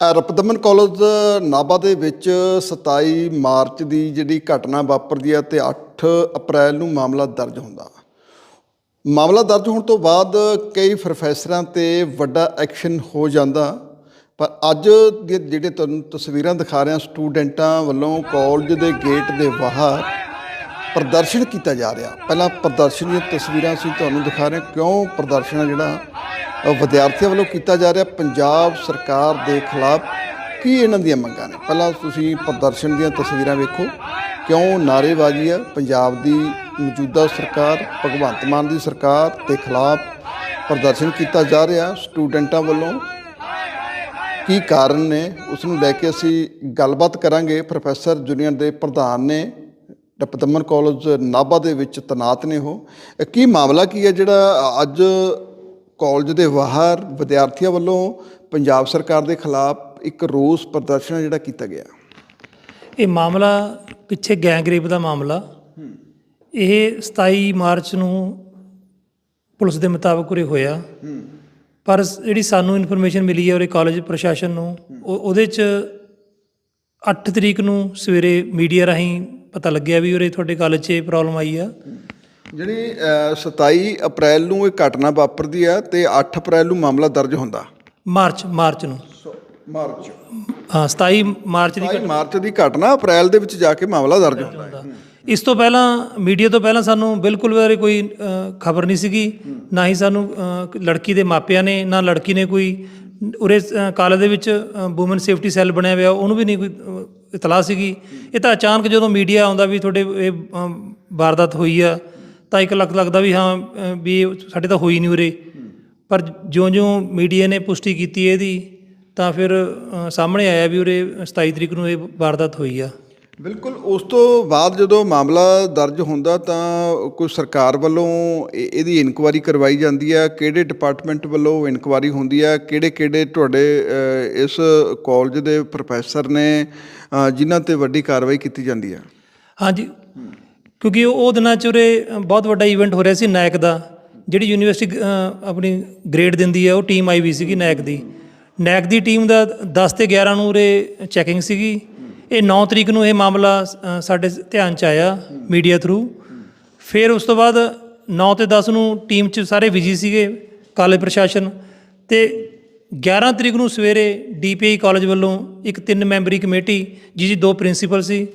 ਰਪਦਮਨ college Nabha ਦੇ ਵਿੱਚ 27 March ਦੀ ਜਿਹੜੀ ਘਟਨਾ ਵਾਪਰਦੀ ਹੈ ਤੇ 8 ਅਪ੍ਰੈਲ ਨੂੰ ਮਾਮਲਾ ਦਰਜ ਹੁੰਦਾ। ਮਾਮਲਾ ਦਰਜ ਹੋਣ ਤੋਂ ਬਾਅਦ ਕਈ ਪ੍ਰੋਫੈਸਰਾਂ ਤੇ ਵੱਡਾ ਐਕਸ਼ਨ ਹੋ ਜਾਂਦਾ, ਪਰ ਅੱਜ ਦੇ ਜਿਹੜੇ ਤੁਹਾਨੂੰ ਤਸਵੀਰਾਂ ਦਿਖਾ ਰਿਹਾ, ਸਟੂਡੈਂਟਾਂ ਵੱਲੋਂ ਕਾਲਜ ਦੇ ਗੇਟ ਦੇ ਬਾਹਰ ਪ੍ਰਦਰਸ਼ਨ ਕੀਤਾ ਜਾ ਰਿਹਾ। ਪਹਿਲਾਂ ਪ੍ਰਦਰਸ਼ਨ ਦੀਆਂ ਤਸਵੀਰਾਂ ਅਸੀਂ ਤੁਹਾਨੂੰ ਦਿਖਾ ਰਹੇ ਕਿਉਂ ਪ੍ਰਦਰਸ਼ਨ ਹੈ ਜਿਹੜਾ ਵਿਦਿਆਰਥੀਆਂ ਵੱਲੋਂ ਕੀਤਾ ਜਾ ਰਿਹਾ ਪੰਜਾਬ ਸਰਕਾਰ ਦੇ ਖਿਲਾਫ ਕੀ ਇਹਨਾਂ ਦੀਆਂ ਮੰਗਾਂ ਨੇ? ਪਹਿਲਾਂ ਤੁਸੀਂ ਪ੍ਰਦਰਸ਼ਨ ਦੀਆਂ ਤਸਵੀਰਾਂ ਵੇਖੋ। ਕਿਉਂ ਨਾਅਰੇਬਾਜ਼ੀ ਹੈ ਪੰਜਾਬ ਦੀ ਮੌਜੂਦਾ ਸਰਕਾਰ, ਭਗਵੰਤ ਮਾਨ ਦੀ ਸਰਕਾਰ ਦੇ ਖਿਲਾਫ ਪ੍ਰਦਰਸ਼ਨ ਕੀਤਾ ਜਾ ਰਿਹਾ ਸਟੂਡੈਂਟਾਂ ਵੱਲੋਂ। ਕੀ ਕਾਰਨ ਨੇ? ਉਸ ਨੂੰ ਲੈ ਕੇ ਅਸੀਂ ਗੱਲਬਾਤ ਕਰਾਂਗੇ। ਪ੍ਰੋਫੈਸਰ ਜੂਨੀਅਰ ਦੇ ਪ੍ਰਧਾਨ ਨੇ ਡਪਦਮਨ ਕਾਲਜ ਨਾਭਾ ਦੇ ਵਿੱਚ ਤਨਾਤ ਨੇ ਉਹ। ਕੀ ਮਾਮਲਾ ਕੀ ਹੈ ਜਿਹੜਾ ਅੱਜ ਕਾਲਜ ਦੇ ਬਾਹਰ ਵਿਦਿਆਰਥੀਆਂ ਵੱਲੋਂ ਪੰਜਾਬ ਸਰਕਾਰ ਦੇ ਖਿਲਾਫ ਇੱਕ ਰੋਸ ਪ੍ਰਦਰਸ਼ਨ ਜਿਹੜਾ ਕੀਤਾ ਗਿਆ। ਇਹ ਮਾਮਲਾ ਪਿੱਛੇ ਗੈਂਗਰੇਪ ਦਾ ਮਾਮਲਾ। ਇਹ 27 ਮਾਰਚ ਨੂੰ ਪੁਲਿਸ ਦੇ ਮੁਤਾਬਕ ਉਰੇ ਹੋਇਆ। ਪਰ ਜਿਹੜੀ ਸਾਨੂੰ ਇਨਫੋਰਮੇਸ਼ਨ ਮਿਲੀ ਹੈ ਉਰੇ ਕਾਲਜ ਪ੍ਰਸ਼ਾਸਨ ਨੂੰ, ਉਹ- ਉਹਦੇ ਚ 8 ਤਰੀਕ ਨੂੰ ਸਵੇਰੇ ਮੀਡੀਆ ਰਾਹੀਂ ਪਤਾ ਲੱਗਿਆ ਵੀ ਉਰੇ ਤੁਹਾਡੇ ਕਾਲਜ 'ਚ ਇਹ ਪ੍ਰੋਬਲਮ ਆਈ ਆ। ਜਿਹੜੀ ਅ, 27 ਅਪ੍ਰੈਲ ਨੂੰ ਇਹ ਘਟਨਾ ਵਾਪਰਦੀ ਹੈ ਤੇ 8 ਅਪ੍ਰੈਲ ਨੂੰ ਮਾਮਲਾ ਦਰਜ ਹੁੰਦਾ। ਮਾਰਚ ਮਾਰਚ ਨੂੰ। ਮਾਰਚ। ਹਾਂ 27 ਮਾਰਚ ਦੀ 27 ਮਾਰਚ ਦੀ ਘਟਨਾ ਅਪ੍ਰੈਲ ਦੇ ਵਿੱਚ ਜਾ ਕੇ ਮਾਮਲਾ ਦਰਜ ਹੁੰਦਾ ਹੈ। ਇਸ ਤੋਂ ਪਹਿਲਾਂ ਮੀਡੀਆ ਤੋਂ ਪਹਿਲਾਂ ਸਾਨੂੰ ਬਿਲਕੁਲ ਬਾਰੇ ਕੋਈ ਖਬਰ ਨਹੀਂ ਸੀਗੀ। ਨਾ ਹੀ ਸਾਨੂੰ ਲੜਕੀ ਦੇ ਮਾਪਿਆਂ ਨੇ ਨਾ ਲੜਕੀ ਨੇ ਕੋਈ ਉਰੇ ਕਾਲਜ ਦੇ ਵਿੱਚ ਔਮਨ ਸੇਫਟੀ ਸੈੱਲ ਬਣਿਆ ਹੋਇਆ ਉਹਨੂੰ ਵੀ ਨਹੀਂ ਕੋਈ ਇਤਲਾਹ ਸੀਗੀ। ਇਹ ਤਾਂ ਅਚਾਨਕ ਜਦੋਂ ਮੀਡੀਆ ਆਉਂਦਾ ਵੀ ਤੁਹਾਡੇ ਇਹ ਵਾਰਦਾਤ ਹੋਈ ਆ ਤਾਂ ਇੱਕ ਲੱਖ ਲੱਗਦਾ ਵੀ ਹਾਂ ਅ, ਵੀ ਇਹ ਸਾਡੇ ਤਾਂ ਹੋਈ ਨਹੀਂ ਉਰੇ। ਪਰ ਜਿਉਂ-ਜਿਉਂ ਮੀਡੀਆ ਨੇ ਪੁਸ਼ਟੀ ਕੀਤੀ ਇਹਦੀ ਤਾਂ ਫਿਰ ਅ, ਸਾਹਮਣੇ ਆਇਆ ਵੀ ਉਰੇ 27 ਤਰੀਕ ਨੂੰ ਇਹ ਵਾਰਦਾਤ ਹੋਈ ਆ। ਬਿਲਕੁਲ ਉਸ ਤੋਂ ਬਾਅਦ ਜਦੋਂ ਮਾਮਲਾ ਦਰਜ ਹੁੰਦਾ ਤਾਂ ਕੋਈ ਸਰਕਾਰ ਵੱਲੋਂ ਇਹ- ਇਹਦੀ ਇਨਕੁਆਇਰੀ ਕਰਵਾਈ ਜਾਂਦੀ ਹੈ ਕਿਹੜੇ ਡਿਪਾਰਟਮੈਂਟ ਵੱਲੋਂ ਇਨਕੁਆਇਰੀ ਹੁੰਦੀ ਹੈ ਕਿਹੜੇ ਕਿਹੜੇ ਤੁਹਾਡੇ ਅ, ਇਸ ਕਾਲਜ ਦੇ ਪ੍ਰੋਫੈਸਰ ਨੇ ਅ, ਜਿਨ੍ਹਾਂ ਤੇ ਵੱਡੀ ਕਾਰਵਾਈ ਕੀਤੀ ਜਾਂਦੀ ਹੈ ਹਾਂਜੀ। ਕਿਉਂਕਿ ਉਹ ਉਹ ਦਿਨਾਂ 'ਚ ਉਰੇ ਬਹੁਤ ਵੱਡਾ ਇਵੈਂਟ ਹੋ ਰਿਹਾ ਸੀ ਨਾਇਕ ਦਾ, ਜਿਹੜੀ ਯੂਨੀਵਰਸਿਟੀ ਆਪਣੀ ਗ੍ਰੇਡ ਦਿੰਦੀ ਹੈ ਉਹ ਟੀਮ ਆਈ ਵੀ ਸੀਗੀ ਨਾਇਕ ਦੀ। ਨਾਇਕ ਦੀ ਟੀਮ ਦਾ 10 ਤੇ 11 ਨੂੰ ਉਰੇ ਚੈਕਿੰਗ ਸੀਗੀ। ਇਹ 9 ਤਰੀਕ ਨੂੰ ਇਹ ਮਾਮਲਾ ਸਾਡੇ ਧਿਆਨ 'ਚ ਆਇਆ ਮੀਡੀਆ ਥਰੂ ਫਿਰ ਉਸ ਤੋਂ ਬਾਅਦ 9 ਤੇ 10 ਨੂੰ ਟੀਮ 'ਚ ਸਾਰੇ ਬਿਜ਼ੀ ਸੀਗੇ ਕਾਲਜ ਪ੍ਰਸ਼ਾਸਨ। ਤੇ 11 ਤਰੀਕ ਨੂੰ ਸਵੇਰੇ ਡੀਪੀਆਈ ਕਾਲਜ ਵੱਲੋਂ ਇੱਕ ਤਿੰਨ ਮੈਂਬਰੀ ਕਮੇਟੀ ਜਿਹਦੀ ਦੋ ਪ੍ਰਿੰਸੀਪਲ ਸੀ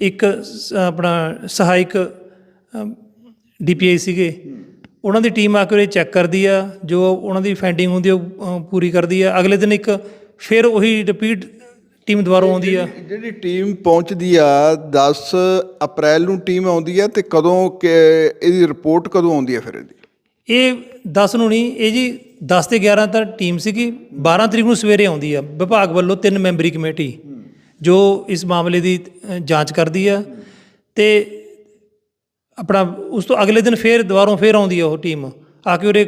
ਇੱਕ ਸ- ਆਪਣਾ ਸਹਾਇਕ ਡੀਪੀਆਈ ਸੀਗੇ। ਉਹਨਾਂ ਦੀ ਟੀਮ ਆ ਕੇ ਉਹ ਚੈੱਕ ਕਰਦੀ ਆ ਜੋ ਉਹਨਾਂ ਦੀ ਫਾਈਂਡਿੰਗ ਹੁੰਦੀ ਆ ਉਹ ਅ, ਪੂਰੀ ਕਰਦੀ ਆ। ਅਗਲੇ ਦਿਨ ਇੱਕ ਫਿਰ ਉਹੀ ਰਿਪੀਟ ਟੀਮ ਦੁਬਾਰਾ ਆਉਂਦੀ ਆ। ਜਿਹੜੀ ਟੀਮ ਪਹੁੰਚਦੀ ਆ 10 ਅਪ੍ਰੈਲ ਨੂੰ ਟੀਮ ਆਉਂਦੀ ਹੈ ਤੇ ਕਦੋਂ ਕਿ ਇਹਦੀ ਰਿਪੋਰਟ ਕਦੋਂ ਆਉਂਦੀ ਹੈ ਫਿਰ ਇਹਦੀ? ਇਹ 10 ਨੂੰ ਨਹੀਂ ਇਹ ਜੀ 10 ਤੇ 11 ਤਾਂ ਟੀਮ ਸੀਗੀ। 12 ਤਰੀਕ ਨੂੰ ਸਵੇਰੇ ਆਉਂਦੀ ਆ। ਵਿਭਾਗ ਵੱਲੋਂ ਤਿੰਨ ਮੈਂਬਰੀ ਕਮੇਟੀ। ਜੋ ਇਸ ਮਾਮਲੇ ਦੀ ਜਾਂਚ ਕਰਦੀ ਆ ਤੇ ਆਪਣਾ ਉਸ ਤੋਂ ਅਗਲੇ ਦਿਨ ਫੇਰ ਦੁਬਾਰੋਂ ਫੇਰ ਆਉਂਦੀ ਆ ਉਹ ਟੀਮ ਆ ਕੇ ਅ,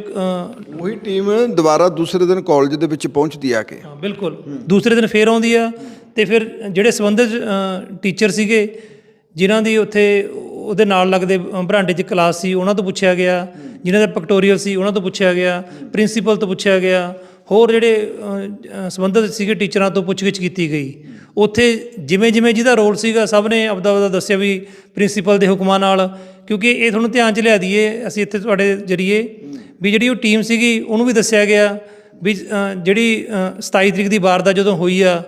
ਉਹੀ ਟੀਮ ਦੁਬਾਰਾ ਦੂਸਰੇ ਦਿਨ ਕਾਲਜ ਦੇ ਵਿੱਚ ਪਹੁੰਚਦੀ ਆ ਕੇ। ਹਾਂ ਬਿਲਕੁਲ। ਦੂਸਰੇ ਦਿਨ ਫੇਰ ਆਉਂਦੀ ਆ ਤੇ ਫਿਰ ਜਿਹੜੇ ਸੰਬੰਧਿਤ ਟੀਚਰ ਸੀਗੇ ਜਿਨ੍ਹਾਂ ਦੀ ਉੱਥੇ ਉਹਦੇ ਨਾਲ ਲੱਗਦੇ ਬਰਾਂਡੇ 'ਚ ਕਲਾਸ ਸੀ ਉਹਨਾਂ ਤੋਂ ਪੁੱਛਿਆ ਗਿਆ। ਜਿਨ੍ਹਾਂ ਦਾ ਪਿਕਟੋਰੀਅਲ ਸੀ ਉਹਨਾਂ ਤੋਂ ਪੁੱਛਿਆ ਗਿਆ। ਪ੍ਰਿੰਸੀਪਲ ਤੋਂ ਪੁੱਛਿਆ ਗਿਆ। ਹੋਰ ਜਿਹੜੇ ਸੰਬੰਧਿਤ ਸੀਗੇ ਟੀਚਰਾਂ ਤੋਂ ਪੁੱਛਗਿੱਛ ਕੀਤੀ ਗਈ। ਉੱਥੇ ਜਿਵੇਂ ਜਿਵੇਂ ਜਿਹਦਾ ਰੋਲ ਸੀਗਾ ਸਭ ਨੇ ਆਪਦਾ ਆਪਦਾ ਦੱਸਿਆ ਵੀ ਪ੍ਰਿੰਸੀਪਲ ਦੇ ਹੁਕਮਾਂ ਨਾਲ ਕਿਉਂਕਿ ਇਹ ਤੁਹਾਨੂੰ ਧਿਆਨ 'ਚ ਲਿਆ ਦਈਏ ਅਸੀਂ ਇੱਥੇ ਤੁਹਾਡੇ ਜਰੀਏ ਵੀ ਜਿਹੜੀ ਉਹ ਟੀਮ ਸੀਗੀ ਉਹਨੂੰ ਵੀ ਦੱਸਿਆ ਗਿਆ ਵੀ ਜਿਹੜੀ ਅ, 27 ਤਰੀਕ ਦੀ ਵਾਰਦਾਤ ਜਦੋਂ ਹੋਈ ਆ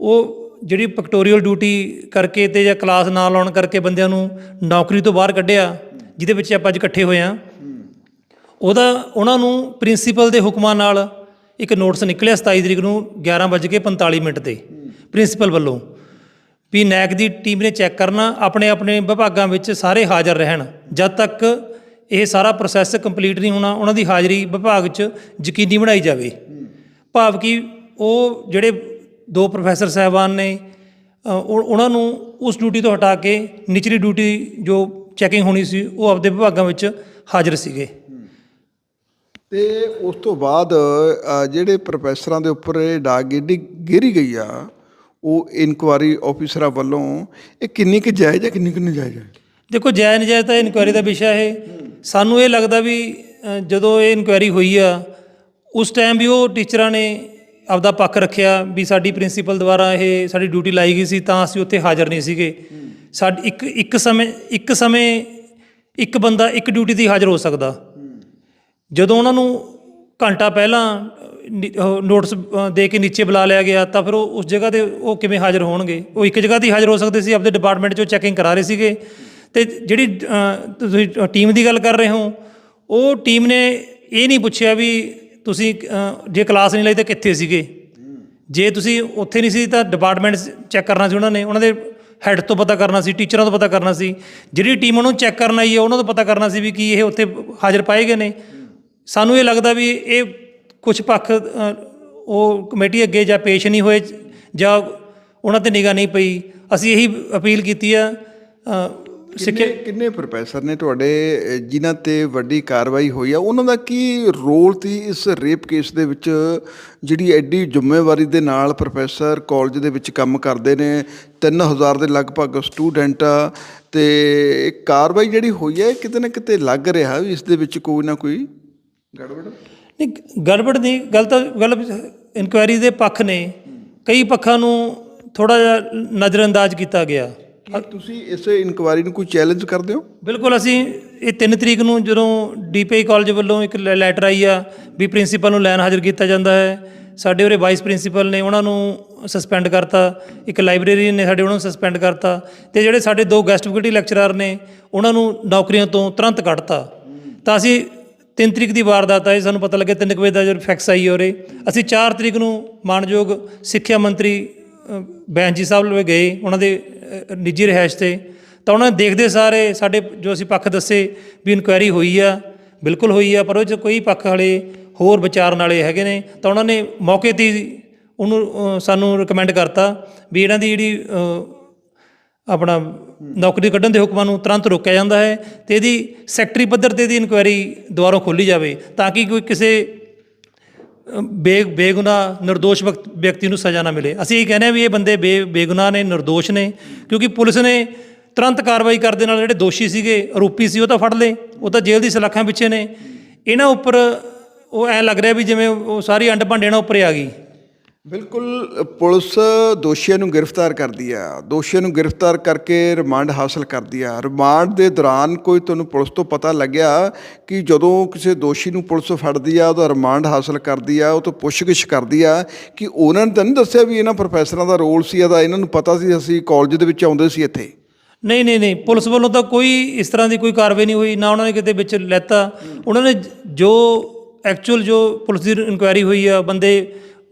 ਉਹ ਜਿਹੜੀ ਪਿਕਟੋਰੀਅਲ ਡਿਊਟੀ ਕਰਕੇ ਤੇ ਜਾਂ ਕਲਾਸ ਨਾ ਲਾਉਣ ਕਰਕੇ ਬੰਦਿਆਂ ਨੂੰ ਨੌਕਰੀ ਤੋਂ ਬਾਹਰ ਕੱਢਿਆ ਜਿਹਦੇ ਵਿੱਚ ਆਪਾਂ ਅੱਜ ਇਕੱਠੇ ਹੋਏ ਆ। ਉਹਦਾ ਉਹਨਾਂ ਨੂੰ ਪ੍ਰਿੰਸੀਪਲ ਦੇ ਹੁਕਮਾਂ ਨਾਲ ਇੱਕ ਨੋਟਿਸ ਨਿਕਲਿਆ 27 ਤਰੀਕ ਨੂੰ 11:45 ਮਿੰਟ ਤੇ ਪ੍ਰਿੰਸੀਪਲ ਵੱਲੋਂ ਵੀ ਨੈਕ ਦੀ ਟੀਮ ਨੇ ਚੈੱਕ ਕਰਨਾ, ਆਪਣੇ ਆਪਣੇ ਵਿਭਾਗਾਂ ਵਿੱਚ ਸਾਰੇ ਹਾਜ਼ਰ ਰਹਿਣ। ਜਦ ਤੱਕ ਇਹ ਸਾਰਾ ਪ੍ਰੋਸੈਸ ਕੰਪਲੀਟ ਨਹੀਂ ਹੋਣਾ, ਉਹਨਾਂ ਦੀ ਹਾਜ਼ਰੀ ਵਿਭਾਗ 'ਚ ਯਕੀਨੀ ਬਣਾਈ ਜਾਵੇ। ਭਾਵ ਕਿ ਉਹ ਜਿਹੜੇ ਦੋ ਪ੍ਰੋਫੈਸਰ ਸਾਹਿਬਾਨ ਨੇ ਉਹਨਾਂ ਨੂੰ ਉਸ ਡਿਊਟੀ ਤੋਂ ਹਟਾ ਕੇ ਨਿਚਲੀ ਡਿਊਟੀ ਜੋ ਚੈਕਿੰਗ ਹੋਣੀ ਸੀ, ਉਹ ਆਪਦੇ ਵਿਭਾਗਾਂ ਵਿੱਚ ਹਾਜ਼ਰ ਸੀਗੇ। ਤੇ ਉਸ ਤੋਂ ਬਾਅਦ ਜਿਹੜੇ ਪ੍ਰੋਫੈਸਰਾਂ ਦੇ ਉੱਪਰ ਇਹ ਡਾਕ ਗੇਰੀ ਗਈ ਆ, ਉਹ ਇਨਕੁਆਰੀ ਆਫੀਸਰਾਂ ਵੱਲੋਂ, ਇਹ ਕਿੰਨੀ ਕੁ ਜਾਇਜ਼ ਹੈ, ਕਿੰਨੀ ਕੁ ਨਜਾਇਜ਼ ਹੈ? ਦੇਖੋ, ਜਾਇਜ਼ ਨਜਾਇਜ਼ ਤਾਂ ਇਨਕੁਆਇਰੀ ਦਾ ਵਿਸ਼ਾ ਹੈ ਸਾਨੂੰ ਇਹ ਲੱਗਦਾ ਵੀ ਜਦੋਂ ਇਹ ਇਨਕੁਆਇਰੀ ਹੋਈ ਆ, ਉਸ ਟਾਈਮ ਵੀ ਉਹ ਟੀਚਰਾਂ ਨੇ ਆਪਦਾ ਪੱਖ ਰੱਖਿਆ ਵੀ ਸਾਡੀ ਪ੍ਰਿੰਸੀਪਲ ਦੁਆਰਾ ਇਹ ਸਾਡੀ ਡਿਊਟੀ ਲਾਈ ਗਈ ਸੀ, ਤਾਂ ਅਸੀਂ ਉੱਥੇ ਹਾਜ਼ਰ ਨਹੀਂ ਸੀਗੇ। ਸਾਡ, ਇੱਕ ਇੱਕ ਸਮੇਂ ਇੱਕ ਸਮੇਂ ਇੱਕ ਬੰਦਾ ਇੱਕ ਡਿਊਟੀ ਤੇ ਹਾਜ਼ਰ ਹੋ ਸਕਦਾ। ਜਦੋਂ ਉਹਨਾਂ ਨੂੰ ਘੰਟਾ ਪਹਿਲਾਂ, ਨੀ- ਉਹ ਨੋਟਿਸ ਦੇ ਕੇ ਨੀਚੇ ਬੁਲਾ ਲਿਆ ਗਿਆ, ਤਾਂ ਫਿਰ ਉਹ ਉਸ ਜਗ੍ਹਾ ਤੇ ਉਹ ਕਿਵੇਂ ਹਾਜ਼ਰ ਹੋਣਗੇ? ਉਹ ਇੱਕ ਜਗ੍ਹਾ ਤੇ ਹਾਜ਼ਰ ਹੋ ਸਕਦੇ ਸੀ, ਆਪਦੇ ਡਿਪਾਰਟਮੈਂਟ 'ਚੋਂ ਚੈਕਿੰਗ ਕਰਾ ਰਹੇ ਸੀਗੇ। ਤੇ ਜਿਹੜੀ ਤੁਸੀਂ ਟੀਮ ਦੀ ਗੱਲ ਕਰ ਰਹੇ ਹੋ, ਉਹ ਟੀਮ ਨੇ ਇਹ ਨਹੀਂ ਪੁੱਛਿਆ ਵੀ ਤੁਸੀਂ ਜੇ ਕਲਾਸ ਨਹੀਂ ਲਈ ਤਾਂ ਕਿੱਥੇ ਸੀਗੇ? ਜੇ ਤੁਸੀਂ ਉੱਥੇ ਨਹੀਂ ਸੀ ਤਾਂ ਡਿਪਾਰਟਮੈਂਟ ਚੈੱਕ ਕਰਨਾ ਸੀ ਉਹਨਾਂ ਨੇ, ਉਹਨਾਂ ਦੇ ਹੈੱਡ ਤੋਂ ਪਤਾ ਕਰਨਾ ਸੀ ਟੀਚਰਾਂ ਤੋਂ ਪਤਾ ਕਰਨਾ ਸੀ। ਜਿਹੜੀ ਟੀਮ ਉਹਨੂੰ ਚੈੱਕ ਕਰਨ ਆਈ ਹੈ, ਉਹਨਾਂ ਤੋਂ ਪਤਾ ਕਰਨਾ ਸੀ ਵੀ ਕੀ ਇਹ ਉੱਥੇ ਹਾਜ਼ਰ ਪਾਏ ਗਏ ਨੇ। ਸਾਨੂੰ ਇਹ ਲੱਗਦਾ ਵੀ ਇਹ ਕੁਝ ਪੱਖ ਉਹ ਕਮੇਟੀ ਅੱਗੇ ਜਾਂ ਪੇਸ਼ ਨਹੀਂ ਹੋਏ ਜਾਂ ਉਹਨਾਂ ਤੇ ਨਿਗਾਹ ਨਹੀਂ ਪਈ। ਅਸੀਂ ਇਹੀ ਅਪੀਲ ਕੀਤੀ ਆ ਅ, ਸਿੱਖਿਆ ਕਿੰਨੇ ਪ੍ਰੋਫੈਸਰ ਨੇ ਤੁਹਾਡੇ ਜਿਨ੍ਹਾਂ ਤੇ ਵੱਡੀ ਕਾਰਵਾਈ ਹੋਈ ਆ? ਉਹਨਾਂ ਦਾ ਕੀ ਰੋਲ ਸੀ ਇਸ ਰੇਪ ਕੇਸ ਦੇ ਵਿੱਚ? ਜਿਹੜੀ ਐਡੀ ਜ਼ਿੰਮੇਵਾਰੀ ਦੇ ਨਾਲ ਪ੍ਰੋਫੈਸਰ ਕਾਲਜ ਦੇ ਵਿੱਚ ਕੰਮ ਕਰਦੇ ਨੇ 3000 ਦੇ ਲਗਭਗ ਸਟੂਡੈਂਟ ਆ ਤੇ ਕਾਰਵਾਈ ਜਿਹੜੀ ਹੋਈ ਹੈ ਕਿਤੇ ਨਾ ਕਿਤੇ ਲੱਗ ਰਿਹਾ ਵੀ ਇਸ ਦੇ ਵਿੱਚ ਕੋਈ ਨਾ ਕੋਈ? ਗੜਬੜ? ਨਹੀਂ ਗੜਬੜ ਨਹੀਂ ਗੱਲ ਤਾਂ ਗੱਲ ਇਨਕੁਆਇਰੀ ਦੇ ਪੱਖ ਨੇ। ਕਈ ਪੱਖਾਂ ਨੂੰ ਥੋੜਾ ਜਿਹਾ ਨਜ਼ਰਅੰਦਾਜ਼ ਕੀਤਾ ਗਿਆ। ਕੀ ਤੁਸੀਂ ਇਸ ਇਨਕੁਆਇਰੀ ਨੂੰ ਕੋਈ ਚੈਲੰਜ ਕਰਦੇ ਹੋ? ਬਿਲਕੁਲ ਅਸੀਂ ਇਹ 3 ਤਰੀਕ ਨੂੰ ਜਦੋਂ ਡੀਪੀਆਈ ਕਾਲਜ ਵੱਲੋਂ ਇੱਕ ਲੈਟਰ ਆਈ ਆ ਵੀ ਪ੍ਰਿੰਸੀਪਲ ਨੂੰ ਲੈਣ ਹਾਜ਼ਰ ਕੀਤਾ ਜਾਂਦਾ ਹੈ ਸਾਡੇ ਉਰੇ ਵਾਈਸ ਪ੍ਰਿੰਸੀਪਲ ਨੇ ਉਹਨਾਂ ਨੂੰ ਸਸਪੈਂਡ ਕਰਤਾ ਇੱਕ ਲਾਇਬ੍ਰੇਰੀ ਨੇ ਸਾਡੇ ਉਹਨਾਂ ਨੂੰ ਸਸਪੈਂਡ ਕਰਤਾ ਤੇ ਜਿਹੜੇ ਸਾਡੇ ਦੋ ਗੈਸਟ ਫੈਕਲਟੀ ਲੈਕਚਰਰ ਨੇ ਉਹਨਾਂ ਨੂੰ ਨੌਕਰੀਆਂ ਤੋਂ ਤੁਰੰਤ ਕੱਢਤਾ। ਤਾਂ ਅਸੀਂ 3 ਤਰੀਕ ਦੀ ਵਾਰਦਾਤ ਆਈ ਸਾਨੂੰ ਪਤਾ ਲੱਗਿਆ 3 ਵਜੇ ਦਾ ਜਦੋਂ ਫੈਕਸ ਆਈ ਉਰੇ। ਅਸੀਂ 4 ਤਰੀਕ ਨੂੰ ਮਾਨਯੋਗ ਸਿੱਖਿਆ ਮੰਤਰੀ ਅ, ਜੀ ਸਾਹਿਬ ਲਵੇ ਗਏ ਉਹਨਾਂ ਦੇ ਨਿੱਜੀ ਰਿਹਾਇਸ਼ ਤੇ। ਤਾਂ ਉਹਨਾਂ ਨੇ ਦੇਖਦੇ ਸਾਰੇ ਸਾਡੇ ਜੋ ਅਸੀਂ ਪੱਖ ਦੱਸੇ ਵੀ ਇਨਕੁਆਇਰੀ ਹੋਈ ਆ ਬਿਲਕੁਲ ਹੋਈ ਆ ਪਰ ਉਹ 'ਚ ਕੋਈ ਪੱਖ ਵਾਲੇ ਹੋਰ ਵਿਚਾਰਨ ਵਾਲੇ ਹੈਗੇ ਨੇ। ਤਾਂ ਉਹਨਾਂ ਨੇ ਮੌਕੇ ਤੇ ਉਹਨੂੰ ਸਾਨੂੰ ਰეკਮੈਂਡ ਕਰਤਾ ਵੀ ਇਹਨਾਂ ਦੀ ਜਿਹੜੀ ਆਪਣਾ ਨੌਕਰੀ ਕੱਢਣ ਦੇ ਹੁਕਮਾਂ ਨੂੰ ਤੁਰੰਤ ਰੋਕਿਆ ਜਾਂਦਾ ਹੈ ਤੇ ਇਹਦੀ ਸੈਕਟਰੀ ਪੱਧਰ ਤੇ ਇਹਦੀ ਇਨਕੁਆਇਰੀ ਦੁਬਾਰਾ ਖੋਲੀ ਜਾਵੇ ਤਾਂ ਕਿ ਕੋਈ ਕਿਸੇ ਬੇ, ਬੇਗੁਨਾਹ, ਨਿਰਦੋਸ਼ ਵਕਤ- ਵਿਅਕਤੀ ਨੂੰ ਸਜ਼ਾ ਨਾ ਮਿਲੇ। ਅਸੀਂ ਇਹ ਕਹਿੰਦੇ ਹਾਂ ਵੀ ਇਹ ਬੰਦੇ ਬੇ, ਬੇਗੁਨਾਹ ਨੇ, ਨਿਰਦੋਸ਼ ਨੇ, ਕਿਉਂਕਿ ਪੁਲਿਸ ਨੇ ਤੁਰੰਤ ਕਾਰਵਾਈ ਕਰਦੇ ਨਾਲ ਜਿਹੜੇ ਦੋਸ਼ੀ ਸੀਗੇ, ਆਰੋਪੀ ਸੀ, ਉਹ ਤਾਂ ਫੜ ਲਏ, ਉਹ ਤਾਂ ਜੇਲ੍ਹ ਦੀ ਸਲਾਖਾਂ ਪਿੱਛੇ ਨੇ। ਇਹਨਾਂ ਉੱਪਰ ਉਹ ਐ ਲੱਗ ਰਿਹਾ ਵੀ ਜਿਵੇਂ ਉਹ ਸਾਰੀ ਅੰਡ ਭਾਂਡੇ ਨਾਲ ਉੱਪਰ ਆ ਗਈ। ਬਿਲਕੁਲ ਪੁਲਿਸ ਦੋਸ਼ੀਆਂ ਨੂੰ ਗ੍ਰਿਫਤਾਰ ਕਰਦੀ ਆ। ਦੋਸ਼ੀਆਂ ਨੂੰ ਗ੍ਰਿਫਤਾਰ ਕਰਕੇ ਰਿਮਾਂਡ ਹਾਸਲ ਕਰਦੀ ਆ। ਰਿਮਾਂਡ ਦੇ ਦੌਰਾਨ ਕੋਈ ਤੁਹਾਨੂੰ ਪੁਲਿਸ ਤੋਂ ਪਤਾ ਲੱਗਿਆ ਕਿ ਜਦੋਂ ਕਿਸੇ ਦੋਸ਼ੀ ਨੂੰ ਪੁਲਿਸ ਫੜਦੀ ਆ ਉਹਦਾ ਰਿਮਾਂਡ ਹਾਸਲ ਕਰਦੀ ਆ ਉਹ ਤੋਂ ਪੁੱਛਗਿੱਛ ਕਰਦੀ ਆ ਕਿ ਉਹਨਾਂ ਨੇ ਤਾਂ ਨਹੀਂ ਦੱਸਿਆ ਵੀ ਇਹਨਾਂ ਪ੍ਰੋਫੈਸਰਾਂ ਦਾ ਰੋਲ ਸੀ ਇਹਦਾ ਇਹਨਾਂ ਨੂੰ ਪਤਾ ਸੀ ਅਸੀਂ ਕਾਲਜ ਦੇ ਵਿੱਚ ਆਉਂਦੇ ਸੀ ਇੱਥੇ। ਨਹੀਂ ਨਹੀਂ ਨਹੀਂ ਪੁਲਿਸ ਵੱਲੋਂ ਤਾਂ ਕੋਈ ਇਸ ਤਰ੍ਹਾਂ ਦੀ ਕੋਈ ਕਾਰਵਾਈ ਨਹੀਂ ਹੋਈ ਨਾ ਉਹਨਾਂ ਨੇ ਕਿਤੇ ਵਿੱਚ ਲੈਤਾ। ਉਹਨਾਂ ਨੇ ਜੋ ਐਕਚੁਅਲ ਜੋ ਪੁਲਿਸ ਦੀ ਇਨਕੁਆਇਰੀ ਹੋਈ ਆ ਬੰਦੇ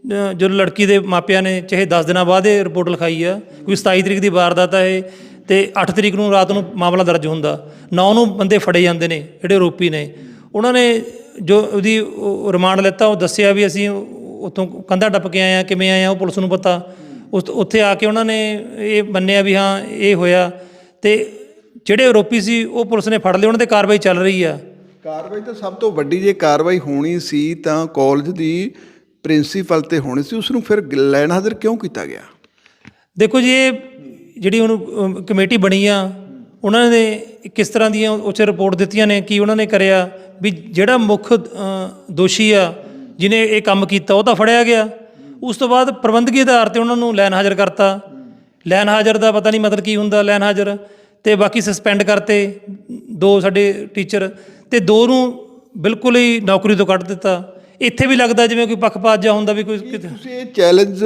ਅ, ਜੋ ਲੜਕੀ ਦੇ ਮਾਪਿਆਂ ਨੇ ਚਾਹੇ 10 ਦਿਨਾਂ ਬਾਅਦ ਇਹ ਰਿਪੋਰਟ ਲਿਖਾਈ ਆ ਕੋਈ 27 ਤਰੀਕ ਦੀ ਵਾਰਦਾਤ ਆ ਇਹ ਤੇ 8 ਤਰੀਕ ਨੂੰ ਰਾਤ ਨੂੰ ਮਾਮਲਾ ਦਰਜ ਹੁੰਦਾ। 9 ਨੂੰ ਬੰਦੇ ਫੜੇ ਜਾਂਦੇ ਨੇ ਜਿਹੜੇ ਆਰੋਪੀ ਨੇ। ਉਹਨਾਂ ਨੇ ਜੋ ਉਹਦੀ ਰਿਮਾਂਡ ਲੈਤਾ ਉਹ ਦੱਸਿਆ ਵੀ ਅਸੀਂ ਉੱਥੋਂ ਕੰਧਾ ਟੱਪ ਕੇ ਆਏ ਆ ਕਿਵੇਂ ਆਏ ਆ ਉਹ ਪੁਲਿਸ ਨੂੰ ਪਤਾ। ਉਸ ਉੱਥੇ ਆ ਕੇ ਉਹਨਾਂ ਨੇ ਇਹ ਮੰਨਿਆ ਵੀ ਹਾਂ ਇਹ ਹੋਇਆ। ਤੇ ਜਿਹੜੇ ਆਰੋਪੀ ਸੀ ਉਹ ਪੁਲਿਸ ਨੇ ਫੜ ਲਏ ਉਹਨਾਂ ਤੇ ਕਾਰਵਾਈ ਚੱਲ ਰਹੀ ਆ। ਕਾਰਵਾਈ ਤਾਂ ਸਭ ਤੋਂ ਵੱਡੀ ਜੇ ਕਾਰਵਾਈ ਹੋਣੀ ਸੀ ਤਾਂ ਕਾਲਜ ਦੀ ਪ੍ਰਿੰਸੀਪਲ ਤੇ ਹੋਣੇ ਸੀ ਉਸ ਨੂੰ ਫਿਰ ਲੈਣ ਹਾਜ਼ਰ ਕਿਉਂ ਕੀਤਾ ਗਿਆ? ਦੇਖੋ ਜੀ, ਇਹ ਜਿਹੜੀ ਹੁਣ ਕਮੇਟੀ ਬਣੀ ਆ, ਉਹਨਾਂ ਨੇ ਕਿਸ ਤਰ੍ਹਾਂ ਦੀਆਂ ਉੱਚ ਰਿਪੋਰਟ ਦਿੱਤੀਆਂ ਨੇ, ਕੀ ਉਹਨਾਂ ਨੇ ਕਰਿਆ, ਵੀ ਜਿਹੜਾ ਮੁੱਖ ਦੋਸ਼ੀ ਆ, ਜਿਹਨੇ ਇਹ ਕੰਮ ਕੀਤਾ, ਉਹ ਤਾਂ ਫੜਿਆ ਗਿਆ। ਉਸ ਤੋਂ ਬਾਅਦ ਪ੍ਰਬੰਧਕੀ ਆਧਾਰ ਤੇ ਉਹਨਾਂ ਨੂੰ ਲੈਣ ਹਾਜ਼ਰ ਕਰਤਾ। ਲੈਣ ਹਾਜ਼ਰ ਦਾ ਪਤਾ ਨਹੀਂ ਮਤਲਬ ਕੀ ਹੁੰਦਾ, ਲੈਣ ਹਾਜ਼ਰ। ਤੇ ਬਾਕੀ ਸਸਪੈਂਡ ਕਰਤੇ ਦੋ ਸਾਡੇ ਟੀਚਰ, ਤੇ ਦੋ ਨੂੰ ਬਿਲਕੁਲ ਹੀ ਨੌਕਰੀ ਤੋਂ ਕੱਢ ਦਿੱਤਾ। ਇੱਥੇ ਵੀ ਲੱਗਦਾ ਜਿਵੇਂ ਕੋਈ ਪੱਖਪਾਤ ਜਾ ਹੁੰਦਾ ਵੀ ਕੋਈ ਕਿਤੇ ਤੁਸੀਂ ਇਹ ਚੈਲੰਜ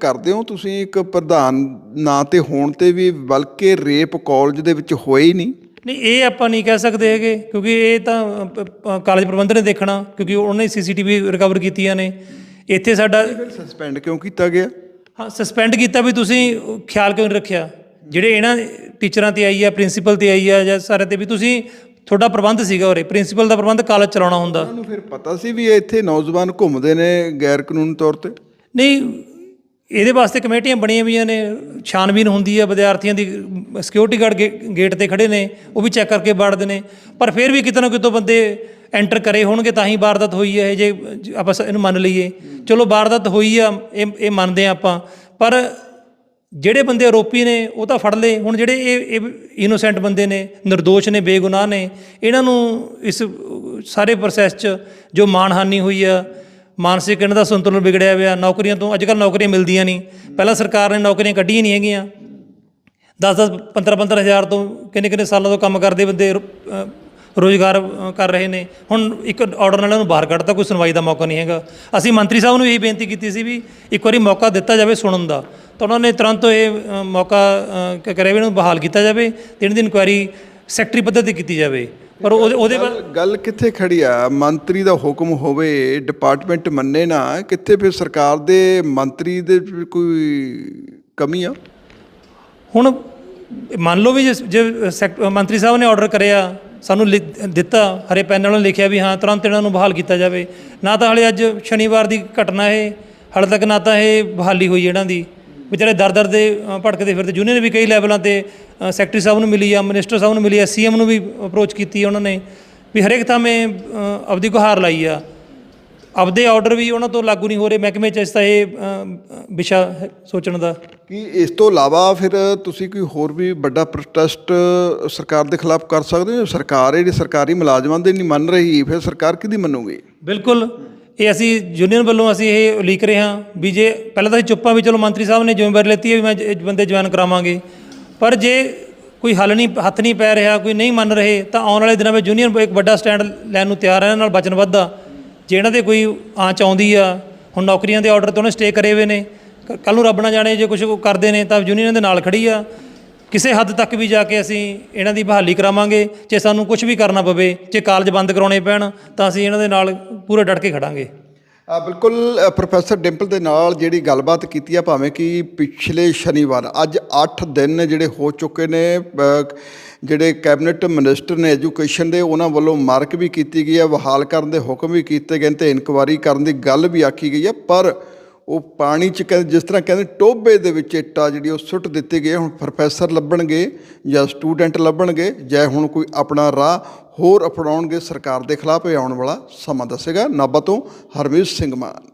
ਕਰਦੇ ਹੋ? ਤੁਸੀਂ ਇੱਕ ਪ੍ਰਧਾਨ ਨਾਂ ਤੇ ਹੋਣ ਤੇ ਵੀ ਬਲਕਿ ਰੇਪ ਕਾਲਜ ਦੇ ਵਿੱਚ ਹੋਏ ਹੀ ਨਹੀਂ? ਨਹੀਂ ਇਹ ਆਪਾਂ ਨਹੀਂ ਕਹਿ ਸਕਦੇ ਹੈਗੇ ਕਿਉਂਕਿ ਇਹ ਤਾਂ ਅ, ਪ- ਪ- ਕਾਲਜ ਪ੍ਰਬੰਧਨ ਨੇ ਦੇਖਣਾ ਕਿਉਂਕਿ ਉਹਨਾਂ ਨੇ ਸੀਸੀਟੀਵੀ ਰਿਕਵਰ ਕੀਤੀਆਂ ਨੇ। ਇੱਥੇ ਸਾਡਾ ਸਸਪੈਂਡ ਕਿਉਂ ਕੀਤਾ ਗਿਆ? ਹਾਂ ਸਸਪੈਂਡ ਕੀਤਾ ਵੀ ਤੁਸੀਂ ਖਿਆਲ ਕਿਉਂ ਨਹੀਂ ਰੱਖਿਆ? ਜਿਹੜੇ ਇਹਨਾਂ ਟੀਚਰਾਂ ਤੇ ਆਈ ਆ ਪ੍ਰਿੰਸੀਪਲ ਤੇ ਆਈ ਆ ਜਾਂ ਸਾਰੇ ਤੇ ਵੀ ਤੁਸੀਂ ਤੁਹਾਡਾ ਪ੍ਰਬੰਧ ਸੀਗਾ ਉਰੇ ਪ੍ਰਿੰਸੀਪਲ ਦਾ ਪ੍ਰਬੰਧ ਕਾਲਜ ਚਲਾਉਣਾ ਹੁੰਦਾ। ਨੂੰ ਫਿਰ ਪਤਾ ਸੀ ਵੀ ਇੱਥੇ ਨੌਜਵਾਨ ਘੁੰਮਦੇ ਨੇ ਗੈਰ ਕਾਨੂੰਨੀ ਤੌਰ ਤੇ? ਨਹੀਂ ਇਹਦੇ ਵਾਸਤੇ ਕਮੇਟੀਆਂ ਬਣੀਆਂ ਹੋਈਆਂ ਨੇ ਛਾਨਬੀਨ ਹੁੰਦੀ ਹੈ ਵਿਦਿਆਰਥੀਆਂ ਦੀ ਸਿਕਿਉਰਿਟੀ ਗਾਰਡ ਗੇਟ ਤੇ ਖੜੇ ਨੇ ਉਹ ਵੀ ਚੈੱਕ ਕਰਕੇ ਬਾੜਦੇ ਨੇ। ਪਰ ਫਿਰ ਵੀ ਕਿਤੇ ਨਾ ਕਿਤੋਂ ਬੰਦੇ ਐਂਟਰ ਕਰੇ ਹੋਣਗੇ ਤਾਂ ਹੀ ਵਾਰਦਾਤ ਹੋਈ ਹੈ ਇਹ ਜੇ ਜ- ਆਪਾਂ ਸ- ਇਹਨੂੰ ਮੰਨ ਲਈਏ। ਚਲੋ ਵਾਰਦਾਤ ਹੋਈ ਆ ਇਹ ਇਹ ਮੰਨਦੇ ਆ ਆਪਾਂ ਪਰ ਜਿਹੜੇ ਬੰਦੇ ਆਰੋਪੀ ਨੇ ਉਹ ਤਾਂ ਫੜ ਲਏ। ਹੁਣ ਜਿਹੜੇ ਇਹ ਇਨੋਸੈਂਟ ਬੰਦੇ ਨੇ નિર્ਦੋਸ਼ ਨੇ ਬੇਗੁਨਾਹ ਨੇ ਇਹਨਾਂ ਨੂੰ ਇਸ ਸਾਰੇ ਪ੍ਰੋਸੈਸ 'ਚ ਜੋ ਮਾਨਹਾਨੀ ਹੋਈ ਆ ਮਾਨਸਿਕ ਇਹਨਾਂ ਦਾ ਸੰਤੁਲਨ ਵਿਗੜਿਆ ਹੋਇਆ ਨੌਕਰੀਆਂ ਤੋਂ ਅੱਜ ਕੱਲ੍ਹ ਨੌਕਰੀਆਂ ਮਿਲਦੀਆਂ ਨਹੀਂ। ਪਹਿਲਾਂ ਸਰਕਾਰ ਨੇ ਨੌਕਰੀਆਂ ਕੱਢੀਆਂ ਨਹੀਂ ਹੈਗੀਆਂ। 10-10 15-15 ਹਜ਼ਾਰ ਤੋਂ ਕਿੰਨੇ ਕਿੰਨੇ ਸਾਲਾਂ ਤੋਂ ਕੰਮ ਕਰਦੇ ਬੰਦੇ ਰੋ- ਅ, ਰੋਜ਼ਗਾਰ ਕਰ ਰਹੇ ਨੇ। ਹੁਣ ਇੱਕ ਆਰਡਰ ਨਾਲ ਉਹਨੂੰ ਬਾਹਰ ਕੱਢਤਾ ਕੋਈ ਸੁਣਵਾਈ ਦਾ ਮੌਕਾ ਨਹੀਂ ਹੈਗਾ। ਅਸੀਂ ਮੰਤਰੀ ਸਾਹਿਬ ਨੂੰ ਇਹੀ ਬੇਨਤੀ ਕੀਤੀ ਸੀ ਵੀ ਇੱਕ ਵਾਰੀ ਮੌਕਾ ਦਿੱਤਾ ਜਾਵੇ ਸੁਣਨ ਦਾ। ਤਾਂ ਉਹਨਾਂ ਨੇ ਤੁਰੰਤ ਇਹ ਮੌਕਾ ਕਰਿਆ ਵੀ ਇਹਨੂੰ ਬਹਾਲ ਕੀਤਾ ਜਾਵੇ ਤੇ ਇਹਨਾਂ ਦੀ ਇਨਕੁਆਇਰੀ ਸੈਕਟਰੀ ਪੱਧਰ ਤੇ ਕੀਤੀ ਜਾਵੇ। ਪਰ ਉਹਦੇ ਉਹਦੇ ਗੱਲ- ਕਿੱਥੇ ਖੜੀ ਆ? ਮੰਤਰੀ ਦਾ ਹੁਕਮ ਹੋਵੇ ਡਿਪਾਰਟਮੈਂਟ ਮੰਨੇ ਨਾ ਕਿੱਥੇ ਫਿਰ ਸਰਕਾਰ ਦੇ ਮੰਤਰੀ ਦੇ ਕੋਈ ਕਮੀ ਆ? ਹੁਣ ਮੰਨ ਲਓ ਵੀ ਜੇ ਮੰਤਰੀ ਸਾਹਿਬ ਨੇ ਆਰਡਰ ਕਰਿਆ ਸਾਨੂੰ ਦਿੱਤਾ ਹਰੇ ਪੈਨ ਨਾਲ ਲਿਖਿਆ ਵੀ ਹਾਂ ਤੁਰੰਤ ਇਹਨਾਂ ਨੂੰ ਬਹਾਲ ਕੀਤਾ ਜਾਵੇ। ਨਾ ਤਾਂ ਹਲੇ ਅੱਜ ਸ਼ਨੀਵਾਰ ਦੀ ਘਟਨਾ ਇਹ ਹਾਲੇ ਤੱਕ ਨਾ ਤਾਂ ਇਹ ਬਹਾਲੀ ਹੋਈ ਇਹਨਾਂ ਦੀ। ਵਿਚਾਰੇ ਦਰ ਦਰ ਦੇ ਅ, ਭਟਕਦੇ ਫਿਰਦੇ। ਯੂਨੀਅਨ ਵੀ ਕਈ ਲੈਵਲਾਂ ਤੇ ਅ, ਸੈਕਟਰੀ ਸਾਹਿਬ ਨੂੰ ਮਿਲੀ ਆ ਮਿਨਿਸਟਰ ਸਾਹਿਬ ਨੂੰ ਮਿਲੀ ਆ ਸੀਐਮ ਨੂੰ ਵੀ ਅਪਰੋਚ ਕੀਤੀ ਆ ਉਹਨਾਂ ਨੇ ਵੀ ਹਰੇਕ ਥਾਵੇਂ ਅ, ਆਪਦੀ ਗੁਹਾਰ ਲਾਈ ਆ। ਆਪਦੇ ਆਰਡਰ ਵੀ ਉਹਨਾਂ ਤੋਂ ਲਾਗੂ ਨਹੀਂ ਹੋ ਰਹੇ। ਮਹਿਕਮੇ ਚ ਇਸ ਤਾਂ ਇਹ ਅ, ਵਿਸ਼ਾ ਹੈ ਸੋਚਣ ਦਾ। ਕੀ ਇਸ ਤੋਂ ਇਲਾਵਾ ਫਿਰ ਤੁਸੀਂ ਕੋਈ ਹੋਰ ਵੀ ਵੱਡਾ ਪ੍ਰੋਟੈਸਟ ਸਰਕਾਰ ਦੇ ਖਿਲਾਫ ਕਰ ਸਕਦੇ ਹੋ? ਸਰਕਾਰ ਜਿਹੜੀ ਸਰਕਾਰੀ ਮੁਲਾਜ਼ਮਾਂ ਦੇ ਨਹੀਂ ਮੰਨ ਰਹੀ ਫਿਰ ਸਰਕਾਰ ਕਿਹਦੀ ਮੰਨੂਗੀ? ਬਿਲਕੁਲ। ਇਹ ਅਸੀਂ ਯੂਨੀਅਨ ਵੱਲੋਂ ਅਸੀਂ ਇਹ ਉਲੀਕ ਰਹੇ ਹਾਂ ਵੀ ਜੇ ਪਹਿਲਾਂ ਤਾਂ ਅਸੀਂ ਚੁੱਪਾਂ ਵੀ ਚਲੋ ਮੰਤਰੀ ਸਾਹਿਬ ਨੇ ਜ਼ਿੰਮੇਵਾਰੀ ਲੈਤੀ ਹੈ ਵੀ ਮੈਂ ਇਹ ਬੰਦੇ ਜੁਆਇਨ ਕਰਾਵਾਂਗੇ। ਪਰ ਜੇ ਕੋਈ ਹੱਲ ਨਹੀਂ, ਹੱਥ ਨਹੀਂ ਪੈ ਰਿਹਾ, ਕੋਈ ਨਹੀਂ ਮੰਨ ਰਹੇ, ਤਾਂ ਆਉਣ ਵਾਲੇ ਦਿਨਾਂ ਵਿੱਚ ਯੂਨੀਅਨ ਇੱਕ ਵੱਡਾ ਸਟੈਂਡ ਲੈਣ ਨੂੰ ਤਿਆਰ ਹੈ ਇਹਨਾਂ ਨਾਲ ਵਚਨਬੱਧ ਆ ਜੇ ਇਹਨਾਂ ਦੇ ਕੋਈ ਆਂਚ ਆਉਂਦੀ ਆ, ਹੁਣ ਨੌਕਰੀਆਂ ਦੇ ਆਰਡਰ ਤੋਂ ਉਹਨੇ ਸਟੇ ਕਰੇ ਹੋਏ ਨੇ। ਕੱਲ ਨੂੰ ਰੱਬ ਨਾ ਜਾਣੇ, ਜੇ ਕੁਝ ਕਰਦੇ ਨੇ ਤਾਂ ਯੂਨੀਅਨ ਦੇ ਨਾਲ ਖੜੀ ਆ। ਕਿਸੇ ਹੱਦ ਤੱਕ ਵੀ ਜਾ ਕੇ ਅਸੀਂ ਇਹਨਾਂ ਦੀ ਬਹਾਲੀ ਕਰਾਵਾਂਗੇ, ਜੇ ਸਾਨੂੰ ਕੁਝ ਵੀ ਕਰਨਾ ਪਵੇ, ਜੇ ਕਾਲਜ ਬੰਦ ਕਰਾਉਣੇ ਪੈਣ, ਤਾਂ ਅਸੀਂ ਇਹਨਾਂ ਦੇ ਨਾਲ ਪੂਰੇ ਡਟ ਕੇ ਖੜਾਂਗੇ। ਆ ਬਿਲਕੁਲ ਪ੍ਰੋਫੈਸਰ ਡਿੰਪਲ ਦੇ ਨਾਲ ਜਿਹੜੀ ਗੱਲਬਾਤ ਕੀਤੀ ਆ, ਭਾਵੇਂ ਕਿ ਪਿਛਲੇ ਸ਼ਨੀਵਾਰ, ਅੱਜ 8 ਦਿਨ ਜਿਹੜੇ ਹੋ ਚੁੱਕੇ ਨੇ ਜਿਹੜੇ ਕੈਬਨਿਟ ਮਿਨਿਸਟਰ ਨੇ ਐਜੂਕੇਸ਼ਨ ਦੇ, ਉਹਨਾਂ ਵੱਲੋਂ ਮਾਰਕ ਵੀ ਕੀਤੀ ਗਈ ਹੈ ਬਹਾਲ ਕਰਨ ਦੇ ਹੁਕਮ ਵੀ ਕੀਤੇ ਗਏ ਨੇ ਤੇ ਇਨਕੁਆਰੀ ਕਰਨ ਦੀ ਗੱਲ ਵੀ ਆਖੀ ਗਈ ਹੈ ਪਰ ਉਹ ਪਾਣੀ ਚ ਕਹਿੰਦੇ, ਜਿਸ ਤਰ੍ਹਾਂ ਕਹਿੰਦੇ ਟੋਬੇ ਦੇ ਵਿੱਚ ਇੱਟਾ ਜਿਹੜੀ ਉਹ ਸੁੱਟ ਦਿੱਤੀ ਗਈ, ਹੁਣ ਪ੍ਰੋਫੈਸਰ ਲੱਭਣਗੇ ਜਾਂ ਸਟੂਡੈਂਟ ਲੱਭਣਗੇ, ਜਾਂ ਹੁਣ ਕੋਈ ਆਪਣਾ ਰਾਹ ਹੋਰ ਅਪਣਾਉਣਗੇ, ਸਰਕਾਰ ਦੇ ਖਿਲਾਫ ਇਹ ਆਉਣ ਵਾਲਾ ਸਮਾਂ ਦੱਸੇਗਾ। ਨਾਭਾ ਤੋਂ ਹਰਮੀਤ ਸਿੰਘ ਮਾਨ।